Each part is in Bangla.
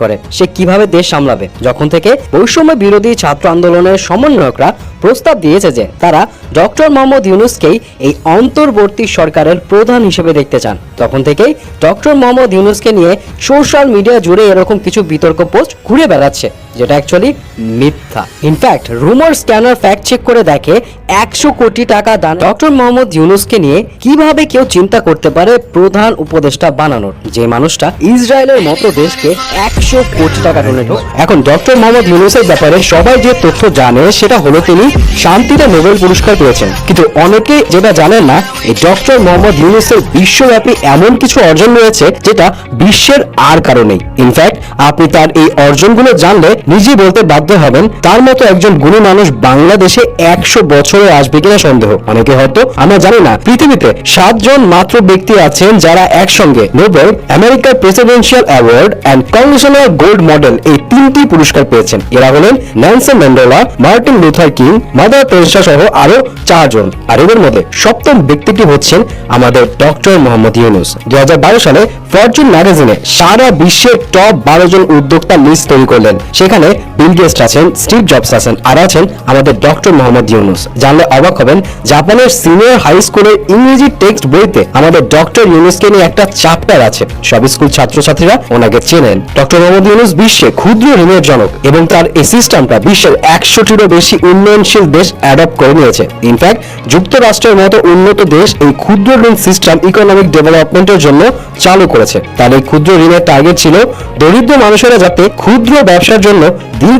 করে। সে কীভাবে দেশ সামলাবে? যখন থেকে বৈষম্য বিরোধী ছাত্র আন্দোলনের সমন্বয়করা প্রস্তাব দিয়েছে যে তারা ডক্টর মোহাম্মদ ইউনুসকেই এই অন্তর্বর্তী সরকারের প্রধান হিসেবে দেখতে চান। তখন থেকেই ডক্টর মোহাম্মদ ইউনুসকে নিয়ে সোশ্যাল মিডিয়া জুড়ে এরকম কিছু বিতর্ক পোস্ট ঘুরে বেড়াচ্ছে। যেটা অ্যাকচুয়ালি মিথ্যা। ইনফ্যাক্ট রুমার স্ক্যানার ফ্যাক্ট চেক করে দেখে একশো কোটি টাকা দান ডক্টর মোহাম্মদ ইউনুসকে নিয়ে কীভাবে কেউ চিন্তা করতে পারে প্রধান উপদেষ্টা বানানোর? যে মানুষটা ইসরায়েলের মতো দেশকে একশো কোটি টাকা ডোনেট এখন ডক্টর মোহাম্মদ ইউনুসের ব্যাপারে সবাই যে তথ্য জানে, সেটা হলো তিনি শান্তিতে নোবেল পুরস্কার পেয়েছেন। কিন্তু অনেকে যেটা জানেন না, এই ডক্টর মোহাম্মদ ইউনুসের বিশ্বব্যাপী এমন কিছু অর্জন রয়েছে, যেটা বিশ্বের আর কারও নেই। ইনফ্যাক্ট আপনি তার এই অর্জনগুলো জানলে নিজেই বলতে বাধ্য হবেন, তার মতো একজন গুণী মানুষ বাংলাদেশে একশো বছরে আসবে কিনা সন্দেহ। অনেকে হয়তো, আমরা জানি না, পৃথিবীতে সাতজন মাত্র ব্যক্তি আছেন যারা একসঙ্গে নোবেল, আমেরিকার presidential award and congressional gold medal এই তিনটি পুরস্কার পেয়েছেন। এরা হলেন Nelson Mandela, Martin Luther King, Mother Teresa সহ আরও চারজন। আর এদের মধ্যে সপ্তম ব্যক্তিটি হচ্ছেন আমাদের ডক্টর মোহাম্মদ ইউনুস। দু হাজার বারো সালে ফরচুন ম্যাগাজিনে সারা বিশ্বের টপ বারো জন উদ্যোক্তা লিস্ট তৈরি করলেন। সেখানে হলে বিল গেস্ট আছেন স্টিভ জবস আছেন, আর আছেন আমাদের ডক্টর মোহাম্মদ ইউনুস, জানলে অবাক হবেন, জাপানের সিনিয়র হাই স্কুলের ইংরেজি টেক্সট বইতে আমাদের ডক্টর ইউনুসকে নিয়ে একটা চ্যাপ্টার আছে। সব স্কুল ছাত্রছাত্রীরা ওনাকে চেনেন। ডক্টর মোহাম্মদ ইউনুস বিশ্বে ক্ষুদ্র ঋণের জনক এবং তার এই সিস্টেমটা বিশ্বের একশোটিরও বেশি উন্নয়নশীল দেশ অ্যাডপ্ট করে নিয়েছে। ইনফ্যাক্ট যুক্তরাষ্ট্রের মতো উন্নত দেশ এই ক্ষুদ্র ঋণ সিস্টেম ইকোনমিক ডেভেলপমেন্টের জন্য চালু করেছে। তার এই ক্ষুদ্র ঋণের টার্গেট ছিল দরিদ্র মানুষেরা যাতে ক্ষুদ্র ব্যবসার জন্য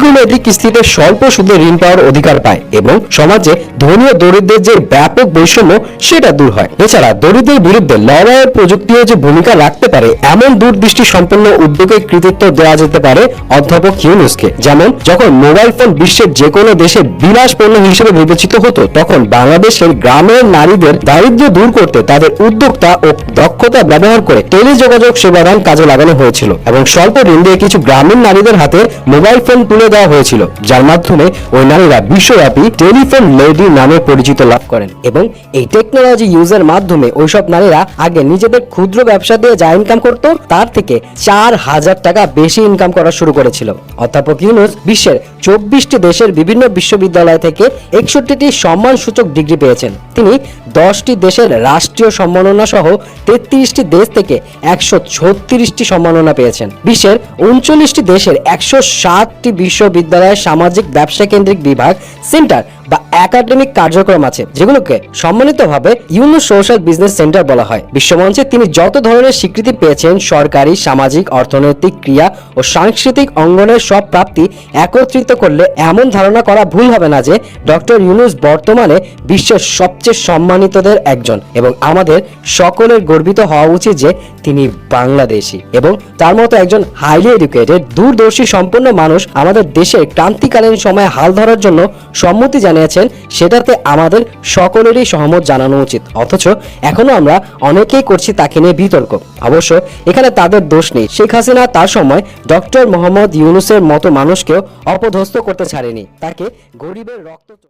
দীর্ঘমেয়াদী কিস্তিতে স্বল্প সুদে ঋণ পাওয়ার অধিকার পায় এবং সমাজে ধনী ও দরিদ্রের যে ব্যাপক বৈষম্য, সেটা দূর হয়। এছাড়া দরিদ্রের বিরুদ্ধে লড়াইয়ের প্রযুক্তিও যে ভূমিকা রাখতে পারে, এমন দূরদৃষ্টি সম্পন্ন উদ্যোগে কৃতিত্ব দেওয়া যেতে পারে অধ্যাপক ইউনুসকে। যেমন, যখন মোবাইল ফোন বিশ্বের যে কোনো দেশে বিলাস পণ্য হিসেবে বিবেচিত হতো, তখন বাংলাদেশের গ্রামের নারীদের দারিদ্র্য দূর করতে তাদের উদ্যোক্তা ও দক্ষতা ব্যবহার করে টেলিযোগাযোগ সেবাদান কাজে লাগানো হয়েছিল। এবং স্বল্প ঋণ দিয়ে কিছু গ্রামীণ নারীদের হাতে মোবাইল ফোন তুলে দেওয়া হয়েছিল। যার মাধ্যমে ওই নারীরা বিশ্বব্যাপী টেলিফোন লেডি নামে পরিচিত লাভ করেন এবং এই টেকনোলজি ইউজের মাধ্যমে ওইসব নারীরা আগে নিজেদের ক্ষুদ্র ব্যবসা দিয়ে যা ইনকাম করত, তার থেকে চার হাজার টাকা বেশি ইনকাম করা শুরু করেছিল। অধ্যাপক ইউনুস বিশ্বের চব্বিশটি দেশের বিভিন্ন বিশ্ববিদ্যালয় থেকে একষট্টিটি সম্মানসূচক ডিগ্রি পেয়েছেন। তিনি দশটি দেশের রাষ্ট্রীয় সম্মাননা সহ তেত্রিশটি দেশ থেকে একশো ছত্রিশটি সম্মাননা পেয়েছেন। বিশ্বের উনচল্লিশটি দেশের একশো সাতটি বিশ্ববিদ্যালয়ের সামাজিক ব্যবসা কেন্দ্রিক বিভাগ, সেন্টার বা একাডেমিক কার্যক্রম আছে, যেগুলোকে সম্মানিতভাবে ইউনো সোশ্যাল বিজনেস সেন্টার বলা হয়। বিশ্বমঞ্চে তিনি যত ধরনের স্বীকৃতি পেয়েছেন, সরকারি, সামাজিক, অর্থনৈতিক ক্রিয়া ও সাংস্কৃতিক অঙ্গনের সব প্রাপ্তি একত্রিত করলে এমন ধারণা করা ভুল হবে না যে ডক্টর ইউনুস বর্তমানে বিশ্বের সবচেয়ে সম্মানিতদের একজন এবং আমাদের সকলের গর্বিত হওয়া উচিত যে তিনি বাংলাদেশি এবং তার মতো একজন হাইলি এডুকেটেড দূরদর্শী সম্পন্ন মানুষ আমাদের দেশের ক্রান্তিকালীন সময়ে হাল ধরার জন্য সম্মতি জানিয়েছেন সেটাতে আমাদের সকলেরই সহমত জানানো উচিত। অথচ এখনও আমরা অনেকেই করছি তাকে নিয়ে বিতর্ক। অবশ্য এখানে তাদের দোষ নেই। শেখ হাসিনা তার সময় ডক্টর মোহাম্মদ ইউনুসের মতো মানুষকেও অপদস্থ করতে ছাড়েনি। তাকে গরিবের রক্ত